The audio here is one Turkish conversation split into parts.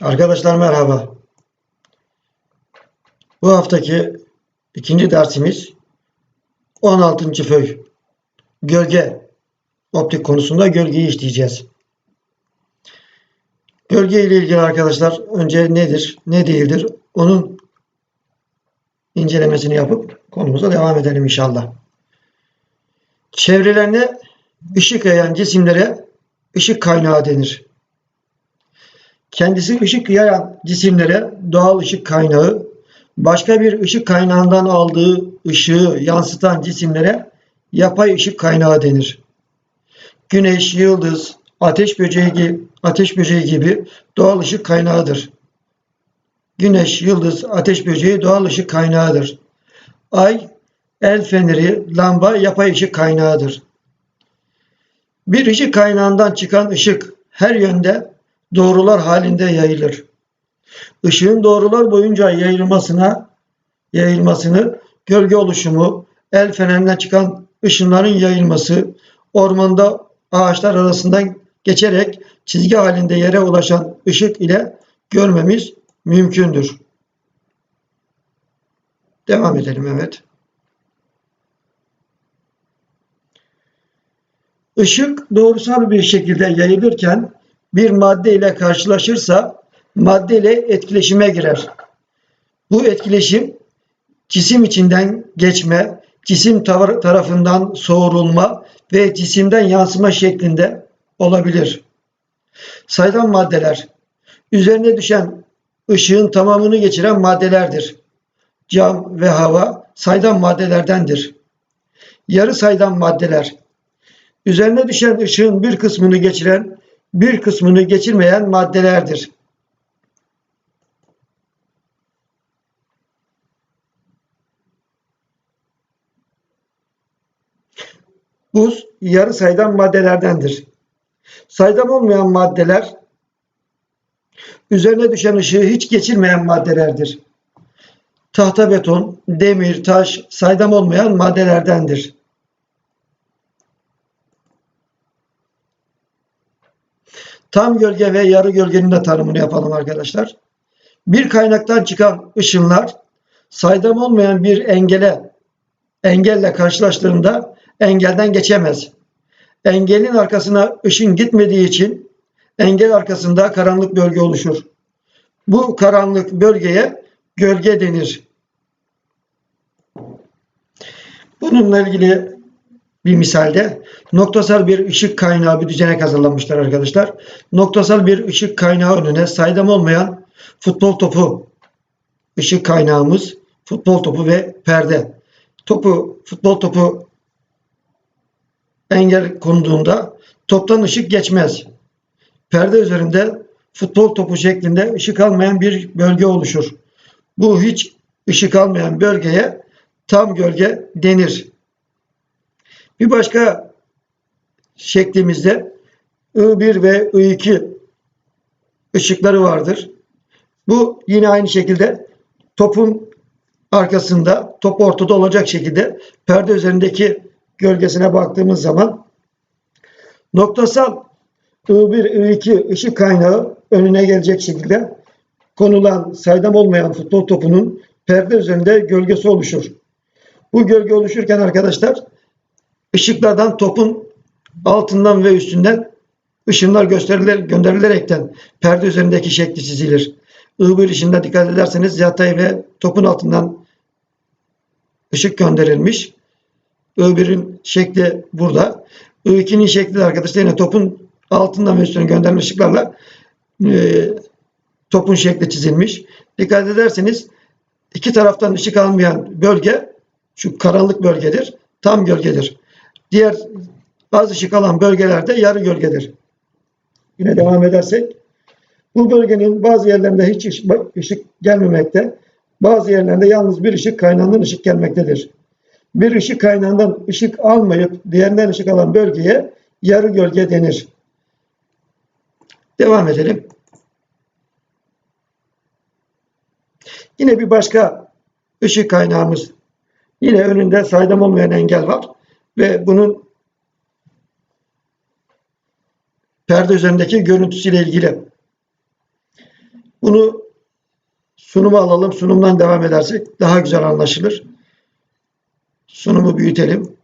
Arkadaşlar merhaba. Bu haftaki ikinci dersimiz 16. föy. Gölge optik konusunda gölgeyi işleyeceğiz. Gölge ile ilgili arkadaşlar önce nedir, ne değildir onun incelemesini yapıp konumuza devam edelim inşallah. Çevrelerine ışık yayan cisimlere ışık kaynağı denir. Kendisi ışık yayan cisimlere doğal ışık kaynağı, başka bir ışık kaynağından aldığı ışığı yansıtan cisimlere yapay ışık kaynağı denir. Güneş, yıldız, ateş böceği gibi, ateş böceği gibi doğal ışık kaynağıdır. Güneş, yıldız, ateş böceği doğal ışık kaynağıdır. Ay, el feneri, lamba yapay ışık kaynağıdır. Bir ışık kaynağından çıkan ışık her yönde doğrular halinde yayılır. Işığın doğrular boyunca yayılmasına yayılmasını gölge oluşumu, el fenerinden çıkan ışınların yayılması, ormanda ağaçlar arasından geçerek çizgi halinde yere ulaşan ışık ile görmemiz mümkündür. Devam edelim evet. Işık doğrusal bir şekilde yayılırken bir madde ile karşılaşırsa madde ile etkileşime girer. Bu etkileşim cisim içinden geçme, cisim tarafından soğurulma ve cisimden yansıma şeklinde olabilir. Saydam maddeler üzerine düşen ışığın tamamını geçiren maddelerdir. Cam ve hava saydam maddelerdendir. Yarı saydam maddeler üzerine düşen ışığın bir kısmını geçiren bir kısmını geçirmeyen maddelerdir. Buz yarı saydam maddelerdendir. Saydam olmayan maddeler üzerine düşen ışığı hiç geçirmeyen maddelerdir. Tahta beton, demir, taş saydam olmayan maddelerdendir. Tam gölge ve yarı gölgenin de tanımını yapalım arkadaşlar. Bir kaynaktan çıkan ışınlar saydam olmayan bir engele engelle karşılaştığında engelden geçemez. Engelin arkasına ışın gitmediği için engel arkasında karanlık bölge oluşur. Bu karanlık bölgeye gölge denir. Bununla ilgili bir misalde noktasal bir ışık kaynağı bir düzenek hazırlamışlar arkadaşlar. Noktasal bir ışık kaynağı önüne saydam olmayan futbol topu ışık kaynağımız futbol topu ve perde. Topu futbol topu engel konduğunda toptan ışık geçmez. Perde üzerinde futbol topu şeklinde ışık almayan bir bölge oluşur. Bu hiç ışık almayan bölgeye tam gölge denir. Bir başka şeklimizde I1 ve I2 ışıkları vardır. Bu yine aynı şekilde topun arkasında top ortada olacak şekilde perde üzerindeki gölgesine baktığımız zaman noktasal I1, I2 ışık kaynağı önüne gelecek şekilde konulan saydam olmayan futbol topunun perde üzerinde gölgesi oluşur. Bu gölge oluşurken arkadaşlar ışıklardan topun altından ve üstünden ışınlar gösterilir, gönderilerekten perde üzerindeki şekli çizilir. I1 ışığında dikkat ederseniz yatay ve topun altından ışık gönderilmiş. I1'in şekli burada. I2'nin şekli arkadaşlar yine topun altından ve üstüne gönderilen ışıklarla e, topun şekli çizilmiş. Dikkat ederseniz iki taraftan ışık almayan bölge şu karanlık bölgedir. Tam gölgedir. Diğer az ışık alan bölgelerde yarı gölgedir. Yine devam edersek bu bölgenin bazı yerlerinde hiç ışık gelmemekte, bazı yerlerinde yalnız bir ışık kaynağından ışık gelmektedir. Bir ışık kaynağından ışık almayıp diğerinden ışık alan bölgeye yarı gölge denir. Devam edelim. Yine bir başka ışık kaynağımız. Yine önünde saydam olmayan engel var ve bunun perde üzerindeki görüntüsüyle ilgili. Bunu sunuma alalım. Sunumdan devam edersek daha güzel anlaşılır. Sunumu büyütelim.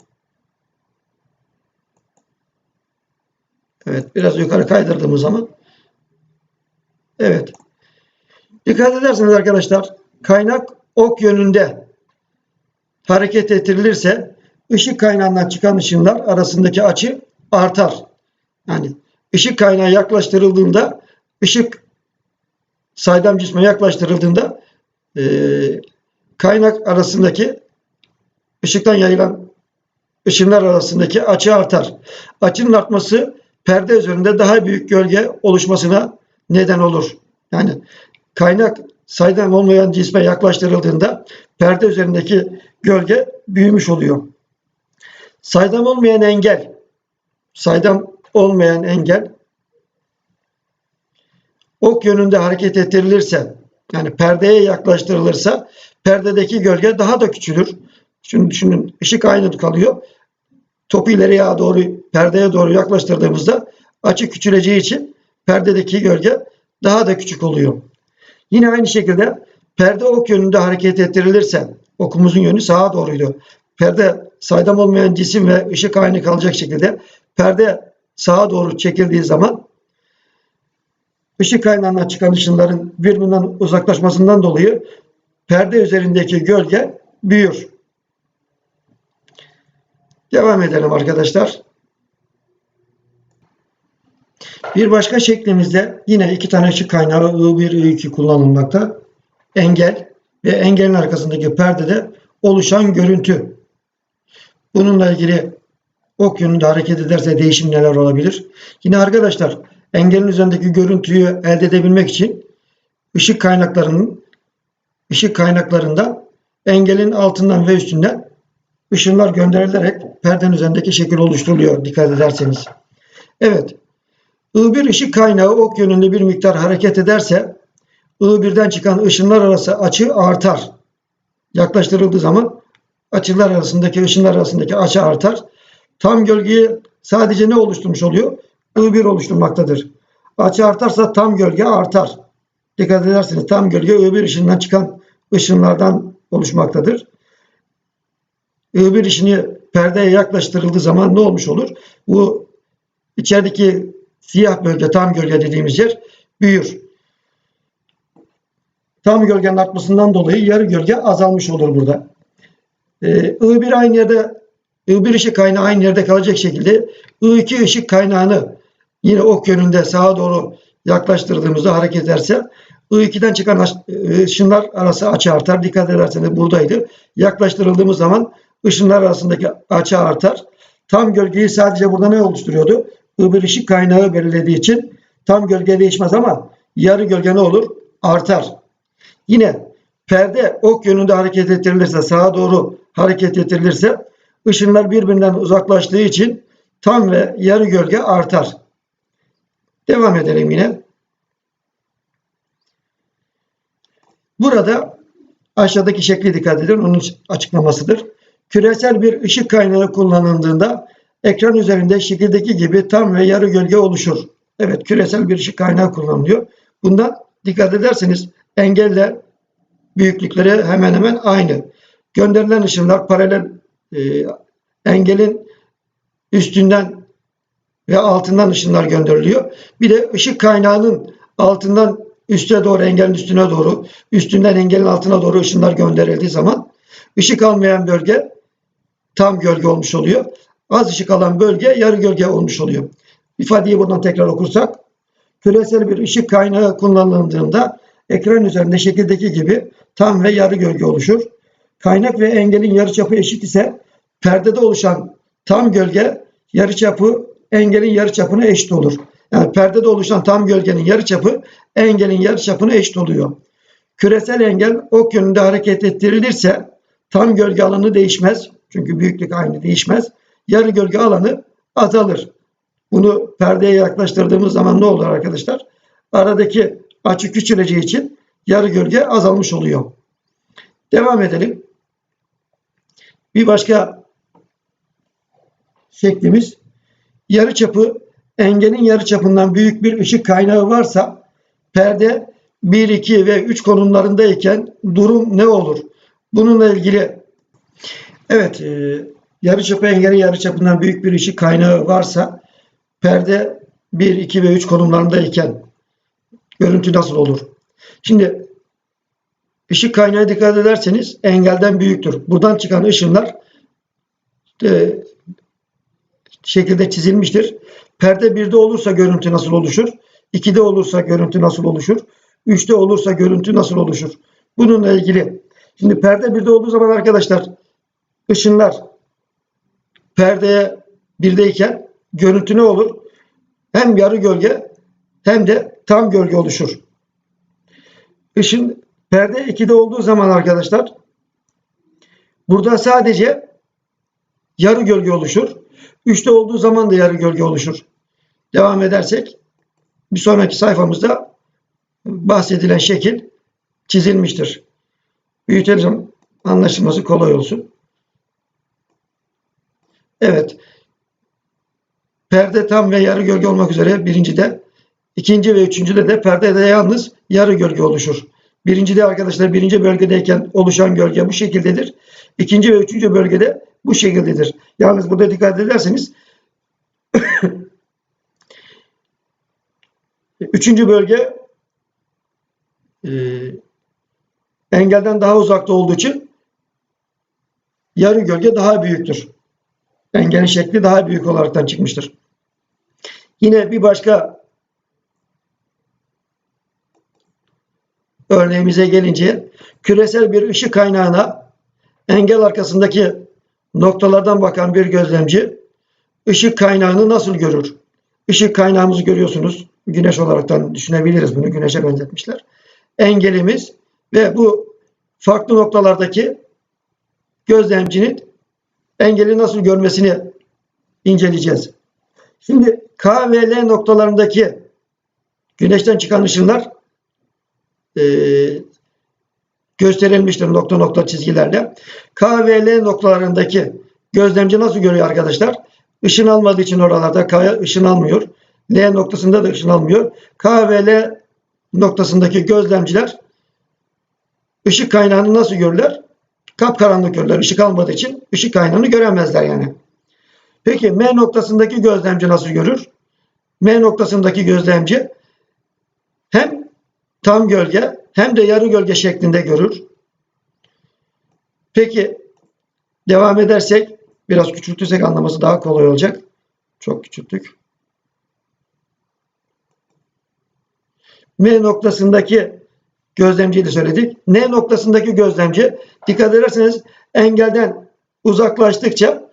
Evet, biraz yukarı kaydırdığımız zaman Evet. Dikkat ederseniz arkadaşlar kaynak ok yönünde hareket ettirilirse ışık kaynağından çıkan ışınlar arasındaki açı artar. Yani ışık kaynağı yaklaştırıldığında ışık saydam cisme yaklaştırıldığında e, kaynak arasındaki ışıktan yayılan ışınlar arasındaki açı artar. Açının artması perde üzerinde daha büyük gölge oluşmasına neden olur. Yani kaynak saydam olmayan cisme yaklaştırıldığında perde üzerindeki gölge büyümüş oluyor. Saydam olmayan engel, saydam olmayan engel ok yönünde hareket ettirilirse yani perdeye yaklaştırılırsa perdedeki gölge daha da küçülür. Şimdi düşünün ışık aynı kalıyor. Topu ileriye doğru perdeye doğru yaklaştırdığımızda açı küçüleceği için perdedeki gölge daha da küçük oluyor. Yine aynı şekilde perde ok yönünde hareket ettirilirse okumuzun yönü sağa doğruydu. Perde saydam olmayan cisim ve ışık aynı kalacak şekilde perde sağa doğru çekildiği zaman ışık kaynağından çıkan ışınların birbirinden uzaklaşmasından dolayı perde üzerindeki gölge büyür. Devam edelim arkadaşlar. Bir başka şeklimizde yine iki tane ışık kaynağı I1, I2 kullanılmakta. Engel ve engelin arkasındaki perdede oluşan görüntü. Bununla ilgili ok yönünde hareket ederse değişim neler olabilir? Yine arkadaşlar engelin üzerindeki görüntüyü elde edebilmek için ışık kaynaklarının ışık kaynaklarında engelin altından ve üstünden ışınlar gönderilerek perdenin üzerindeki şekil oluşturuluyor dikkat ederseniz. Evet. I1 ışık kaynağı ok yönünde bir miktar hareket ederse I1'den çıkan ışınlar arası açı artar. Yaklaştırıldığı zaman açılar arasındaki ışınlar arasındaki açı artar. Tam gölgeyi sadece ne oluşturmuş oluyor? I1 oluşturmaktadır. Açı artarsa tam gölge artar. Dikkat ederseniz tam gölge I1 ışığından çıkan ışınlardan oluşmaktadır. I1 ışını perdeye yaklaştırıldığı zaman ne olmuş olur? Bu içerideki siyah bölge tam gölge dediğimiz yer büyür. Tam gölgenin artmasından dolayı yarı gölge azalmış olur burada. Ee, I1 aynı yerde I1 ışık kaynağı aynı yerde kalacak şekilde I2 ışık kaynağını yine ok yönünde sağa doğru yaklaştırdığımızda hareket ederse I2'den çıkan ışınlar arası açı artar. Dikkat ederseniz buradaydı. Yaklaştırıldığımız zaman ışınlar arasındaki açı artar. Tam gölgeyi sadece burada ne oluşturuyordu? I1 ışık kaynağı belirlediği için tam gölge değişmez ama yarı gölge ne olur? Artar. Yine perde ok yönünde hareket ettirilirse sağa doğru hareket ettirilirse ışınlar birbirinden uzaklaştığı için tam ve yarı gölge artar. Devam edelim yine. Burada aşağıdaki şekli dikkat edin. Onun açıklamasıdır. Küresel bir ışık kaynağı kullanıldığında ekran üzerinde şekildeki gibi tam ve yarı gölge oluşur. Evet küresel bir ışık kaynağı kullanılıyor. Bundan dikkat ederseniz engelle büyüklükleri hemen hemen aynı. Gönderilen ışınlar paralel e, engelin üstünden ve altından ışınlar gönderiliyor. Bir de ışık kaynağının altından üste doğru engelin üstüne doğru, üstünden engelin altına doğru ışınlar gönderildiği zaman ışık almayan bölge tam gölge olmuş oluyor. Az ışık alan bölge yarı gölge olmuş oluyor. İfadeyi buradan tekrar okursak küresel bir ışık kaynağı kullanıldığında ekran üzerinde şekildeki gibi tam ve yarı gölge oluşur. Kaynak ve engelin yarıçapı eşit ise perdede oluşan tam gölge yarıçapı engelin yarıçapına eşit olur. Yani perdede oluşan tam gölgenin yarıçapı engelin yarıçapına eşit oluyor. Küresel engel ok yönünde hareket ettirilirse tam gölge alanı değişmez. Çünkü büyüklük aynı değişmez. Yarı gölge alanı azalır. Bunu perdeye yaklaştırdığımız zaman ne olur arkadaşlar? Aradaki açı küçüleceği için yarı gölge azalmış oluyor. Devam edelim. Bir başka şeklimiz yarı çapı engelin yarı çapından büyük bir ışık kaynağı varsa perde 1, 2 ve 3 konumlarındayken durum ne olur? Bununla ilgili evet e, yarıçapı engeli yarıçapından büyük bir ışık kaynağı varsa perde 1, 2 ve 3 konumlarındayken görüntü nasıl olur? Şimdi ışık kaynağı dikkat ederseniz engelden büyüktür. Buradan çıkan ışınlar e, şekilde çizilmiştir. Perde 1'de olursa görüntü nasıl oluşur? 2'de olursa görüntü nasıl oluşur? 3'te olursa görüntü nasıl oluşur? Bununla ilgili. Şimdi perde 1'de olduğu zaman arkadaşlar ışınlar perdeye 1'deyken görüntü ne olur? Hem yarı gölge hem de tam gölge oluşur. Işın perde 2'de olduğu zaman arkadaşlar burada sadece yarı gölge oluşur. 3'te olduğu zaman da yarı gölge oluşur. Devam edersek bir sonraki sayfamızda bahsedilen şekil çizilmiştir. Büyütelim anlaşılması kolay olsun. Evet. Perde tam ve yarı gölge olmak üzere birincide, ikinci ve üçüncüde de perdede yalnız yarı gölge oluşur. Birincide arkadaşlar birinci bölgedeyken oluşan gölge bu şekildedir. İkinci ve üçüncü bölgede bu şekildedir. Yalnız burada dikkat ederseniz üçüncü bölge e, engelden daha uzakta olduğu için yarı gölge daha büyüktür. Engelin şekli daha büyük olaraktan çıkmıştır. Yine bir başka örneğimize gelince küresel bir ışık kaynağına engel arkasındaki noktalardan bakan bir gözlemci ışık kaynağını nasıl görür? Işık kaynağımızı görüyorsunuz. Güneş olaraktan düşünebiliriz bunu. Güneşe benzetmişler. Engelimiz ve bu farklı noktalardaki gözlemcinin engeli nasıl görmesini inceleyeceğiz. Şimdi K ve L noktalarındaki güneşten çıkan ışınlar e, gösterilmiştir nokta nokta çizgilerle. K ve L noktalarındaki gözlemci nasıl görüyor arkadaşlar? Işın almadığı için oralarda K ışın almıyor. L noktasında da ışın almıyor. K ve L noktasındaki gözlemciler ışık kaynağını nasıl görürler? Kapkaranlık görürler. Işık almadığı için ışık kaynağını göremezler yani. Peki M noktasındaki gözlemci nasıl görür? M noktasındaki gözlemci hem tam gölge hem de yarı gölge şeklinde görür. Peki devam edersek biraz küçültürsek anlaması daha kolay olacak. Çok küçülttük. M noktasındaki gözlemciyi de söyledik. N noktasındaki gözlemci dikkat ederseniz engelden uzaklaştıkça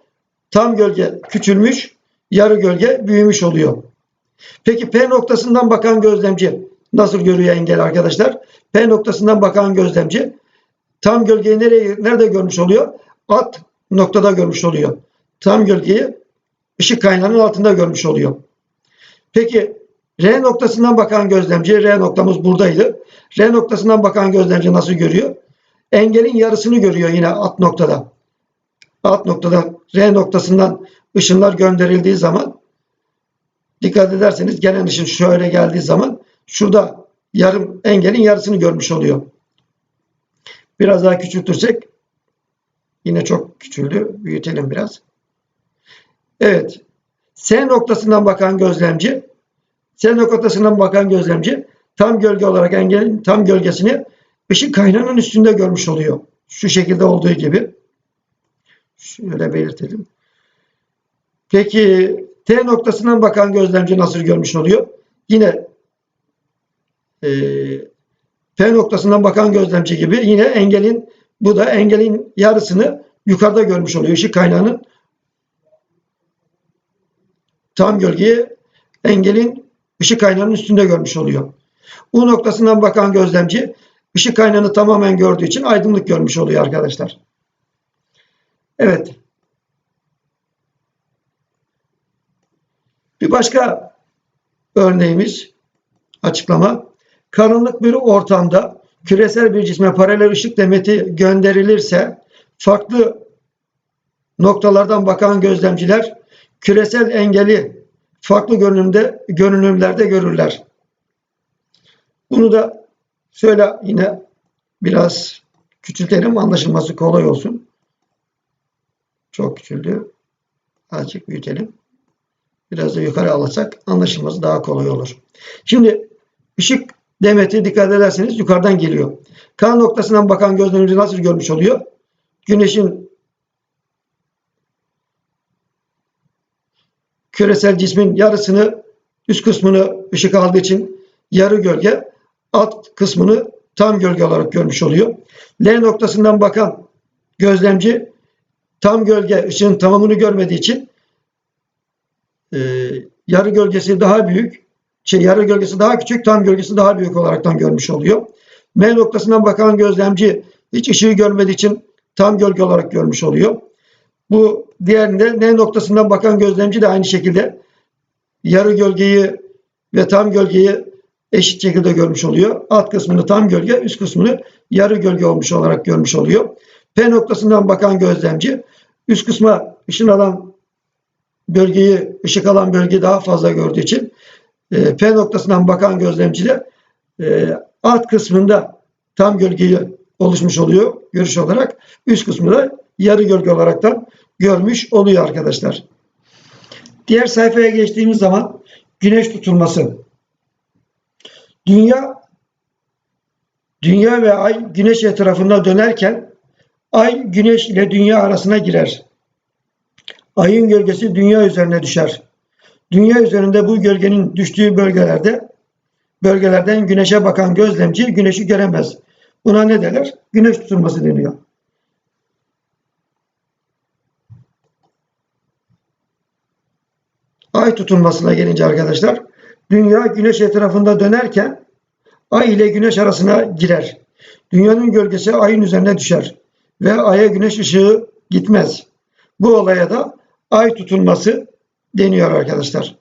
tam gölge küçülmüş, yarı gölge büyümüş oluyor. Peki P noktasından bakan gözlemci nasıl görüyor engel arkadaşlar? P noktasından bakan gözlemci tam gölgeyi nereye, nerede görmüş oluyor? Alt noktada görmüş oluyor. Tam gölgeyi ışık kaynağının altında görmüş oluyor. Peki R noktasından bakan gözlemci, R noktamız buradaydı. R noktasından bakan gözlemci nasıl görüyor? Engelin yarısını görüyor yine alt noktada. Alt noktada R noktasından ışınlar gönderildiği zaman dikkat ederseniz gelen ışın şöyle geldiği zaman şurada yarım engelin yarısını görmüş oluyor. Biraz daha küçültürsek yine çok küçüldü. Büyütelim biraz. Evet. S noktasından bakan gözlemci S noktasından bakan gözlemci tam gölge olarak engelin tam gölgesini ışık kaynağının üstünde görmüş oluyor. Şu şekilde olduğu gibi. Şöyle belirtelim. Peki T noktasından bakan gözlemci nasıl görmüş oluyor? Yine e, P noktasından bakan gözlemci gibi yine engelin bu da engelin yarısını yukarıda görmüş oluyor. Işık kaynağının tam gölgeyi engelin ışık kaynağının üstünde görmüş oluyor. U noktasından bakan gözlemci ışık kaynağını tamamen gördüğü için aydınlık görmüş oluyor arkadaşlar. Evet. Bir başka örneğimiz açıklama. Karanlık bir ortamda küresel bir cisme paralel ışık demeti gönderilirse farklı noktalardan bakan gözlemciler küresel engeli farklı görünümde görünümlerde görürler. Bunu da Şöyle yine biraz küçültelim anlaşılması kolay olsun. Çok küçüldü. Azıcık büyütelim. Biraz da yukarı alırsak anlaşılması daha kolay olur. Şimdi ışık demeti dikkat ederseniz yukarıdan geliyor. K noktasından bakan gözlemci nasıl görmüş oluyor? Güneşin küresel cismin yarısını üst kısmını ışık aldığı için yarı gölge alt kısmını tam gölge olarak görmüş oluyor. L noktasından bakan gözlemci tam gölge ışığın tamamını görmediği için e, yarı gölgesi daha büyük, şey yarı gölgesi daha küçük, tam gölgesi daha büyük olaraktan görmüş oluyor. M noktasından bakan gözlemci hiç ışığı görmediği için tam gölge olarak görmüş oluyor. Bu diğerinde N noktasından bakan gözlemci de aynı şekilde yarı gölgeyi ve tam gölgeyi eşit şekilde görmüş oluyor. Alt kısmını tam gölge, üst kısmını yarı gölge olmuş olarak görmüş oluyor. P noktasından bakan gözlemci üst kısma ışın alan bölgeyi, ışık alan bölgeyi daha fazla gördüğü için e, P noktasından bakan gözlemci de e, alt kısmında tam gölgeyi oluşmuş oluyor görüş olarak. Üst kısmı da yarı gölge olaraktan görmüş oluyor arkadaşlar. Diğer sayfaya geçtiğimiz zaman güneş tutulması. Dünya Dünya ve ay güneş etrafında dönerken ay güneş ile dünya arasına girer. Ayın gölgesi dünya üzerine düşer. Dünya üzerinde bu gölgenin düştüğü bölgelerde bölgelerden güneşe bakan gözlemci güneşi göremez. Buna ne derler? Güneş tutulması deniyor. Ay tutulmasına gelince arkadaşlar, dünya güneş etrafında dönerken ay ile güneş arasına girer. Dünyanın gölgesi ayın üzerine düşer ve aya güneş ışığı gitmez. Bu olaya da ay tutulması deniyor arkadaşlar.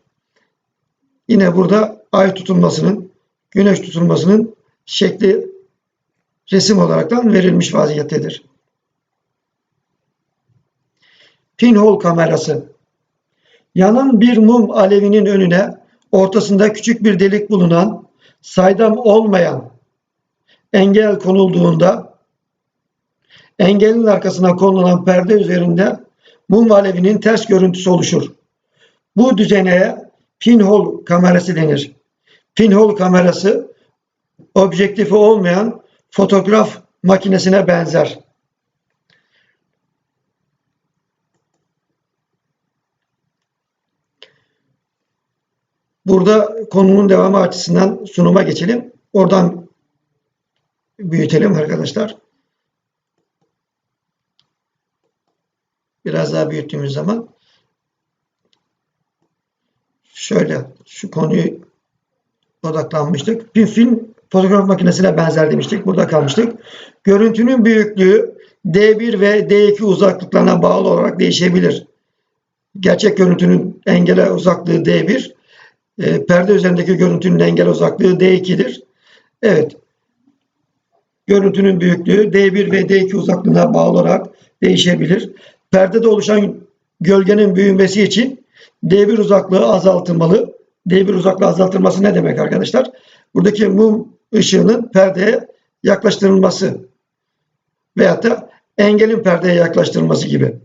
Yine burada ay tutulmasının, güneş tutulmasının şekli resim olaraktan verilmiş vaziyettedir. Pinhole kamerası. Yanan bir mum alevinin önüne ortasında küçük bir delik bulunan saydam olmayan engel konulduğunda engelin arkasına konulan perde üzerinde mum alevinin ters görüntüsü oluşur. Bu düzeneye pinhole kamerası denir. Pinhole kamerası objektifi olmayan fotoğraf makinesine benzer. Burada konunun devamı açısından sunuma geçelim. Oradan büyütelim arkadaşlar. Biraz daha büyüttüğümüz zaman şöyle şu konuyu odaklanmıştık. Bir film fotoğraf makinesine benzer demiştik. Burada kalmıştık. Görüntünün büyüklüğü D1 ve D2 uzaklıklarına bağlı olarak değişebilir. Gerçek görüntünün engele uzaklığı D1, e, perde üzerindeki görüntünün engel uzaklığı D2'dir. Evet. Görüntünün büyüklüğü D1 ve D2 uzaklığına bağlı olarak değişebilir. Perdede oluşan gölgenin büyümesi için D1 uzaklığı azaltılmalı. D1 uzaklığı azaltılması ne demek arkadaşlar? Buradaki mum ışığının perdeye yaklaştırılması veyahut da engelin perdeye yaklaştırılması gibi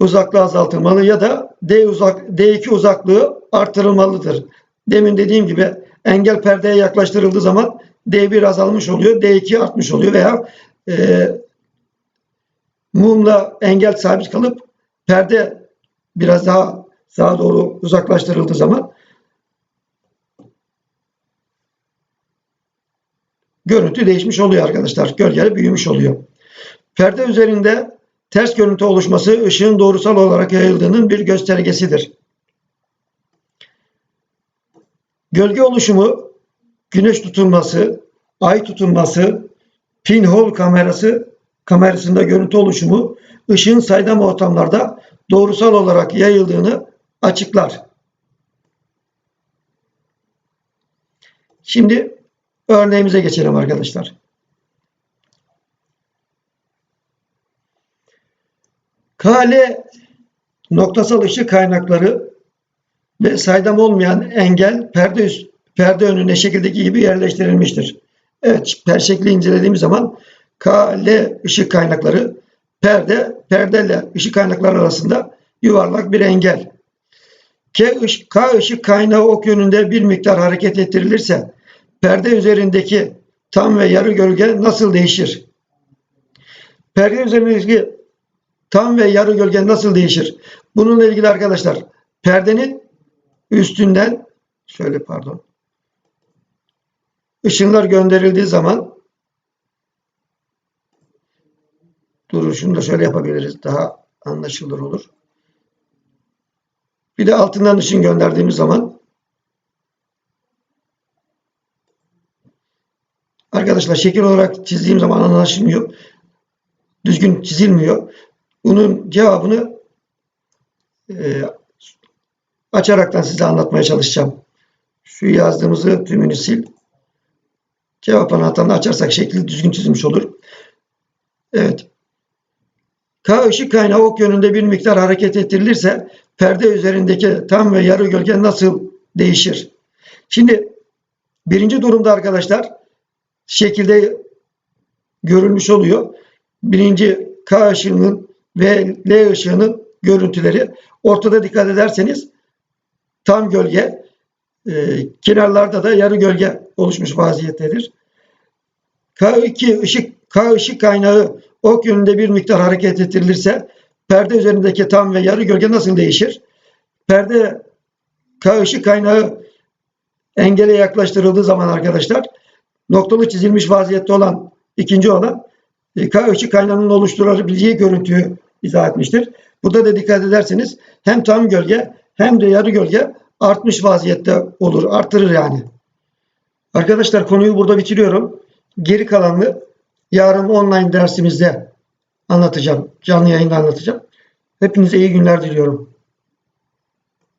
uzaklığı azaltılmalı ya da D uzak D2 uzaklığı artırılmalıdır. Demin dediğim gibi engel perdeye yaklaştırıldığı zaman D1 azalmış oluyor, D2 artmış oluyor veya e, mumla engel sabit kalıp perde biraz daha sağa doğru uzaklaştırıldığı zaman görüntü değişmiş oluyor arkadaşlar. Gölge büyümüş oluyor. Perde üzerinde ters görüntü oluşması ışığın doğrusal olarak yayıldığının bir göstergesidir. Gölge oluşumu, güneş tutulması, ay tutulması, pinhole kamerası kamerasında görüntü oluşumu ışığın saydam ortamlarda doğrusal olarak yayıldığını açıklar. Şimdi örneğimize geçelim arkadaşlar. Kale noktasal ışık kaynakları ve saydam olmayan engel perde üst, perde önüne şekildeki gibi yerleştirilmiştir. Evet, per şekli incelediğimiz zaman K, L ışık kaynakları perde, perdeyle ışık kaynakları arasında yuvarlak bir engel. K, ışık, K ışık kaynağı ok yönünde bir miktar hareket ettirilirse perde üzerindeki tam ve yarı gölge nasıl değişir? Perde üzerindeki tam ve yarı gölge nasıl değişir? Bununla ilgili arkadaşlar perdenin üstünden şöyle pardon ışınlar gönderildiği zaman duruşunu da şöyle yapabiliriz. Daha anlaşılır olur. Bir de altından ışın gönderdiğimiz zaman arkadaşlar şekil olarak çizdiğim zaman anlaşılmıyor. Düzgün çizilmiyor. Bunun cevabını e, açaraktan size anlatmaya çalışacağım. Şu yazdığımızı tümünü sil. Cevap anahtarını açarsak şekli düzgün çizilmiş olur. Evet. K ışık kaynağı ok yönünde bir miktar hareket ettirilirse perde üzerindeki tam ve yarı gölge nasıl değişir? Şimdi birinci durumda arkadaşlar şekilde görülmüş oluyor. Birinci K ışığının ve L ışığının görüntüleri. Ortada dikkat ederseniz tam gölge, e, kenarlarda da yarı gölge oluşmuş vaziyettedir. K2 ışık K ışık kaynağı ok yönünde bir miktar hareket ettirilirse perde üzerindeki tam ve yarı gölge nasıl değişir? Perde ışık kaynağı engele yaklaştırıldığı zaman arkadaşlar noktalı çizilmiş vaziyette olan ikinci olan e, K ışık kaynağının oluşturabileceği görüntüyü izah etmiştir. Burada da dikkat ederseniz hem tam gölge hem de yarı gölge artmış vaziyette olur. Artırır yani. Arkadaşlar konuyu burada bitiriyorum. Geri kalanını yarın online dersimizde anlatacağım. Canlı yayında anlatacağım. Hepinize iyi günler diliyorum.